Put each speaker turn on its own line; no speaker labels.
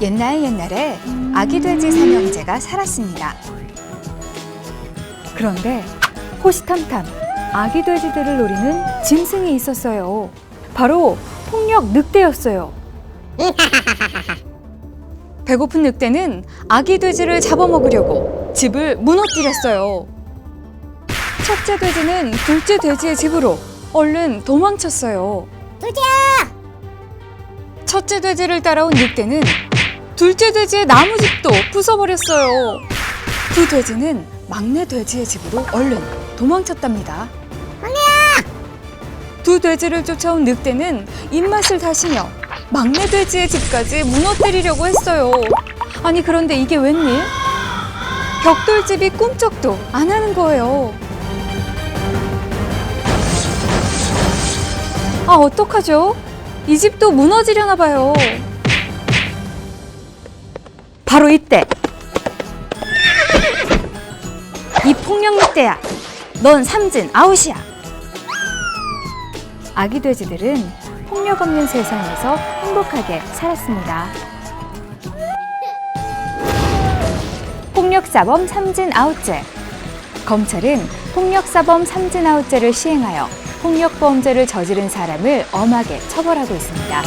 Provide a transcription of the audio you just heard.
옛날 옛날에 아기 돼지 삼형제가 살았습니다.
그런데 호시탐탐 아기 돼지들을 노리는 짐승이 있었어요. 바로 폭력 늑대였어요.
배고픈 늑대는 아기 돼지를 잡아먹으려고 집을 무너뜨렸어요. 첫째 돼지는 둘째 돼지의 집으로 얼른 도망쳤어요.
둘째야!
첫째 돼지를 따라온 늑대는 둘째 돼지의 나무집도 부숴버렸어요. 두 돼지는 막내 돼지의 집으로 얼른 도망쳤답니다. 두 돼지를 쫓아온 늑대는 입맛을 다시며 막내 돼지의 집까지 무너뜨리려고 했어요. 아니 그런데 이게 웬일? 벽돌집이 꿈쩍도 안 하는 거예요. 아 어떡하죠? 이 집도 무너지려나 봐요. 바로 이때 이 폭력 늑대야. 넌 삼진 아웃이야.
아기 돼지들은 폭력 없는 세상에서 행복하게 살았습니다. 폭력사범 삼진 아웃죄. 검찰은 폭력사범 삼진 아웃죄를 시행하여 폭력범죄를 저지른 사람을 엄하게 처벌하고 있습니다.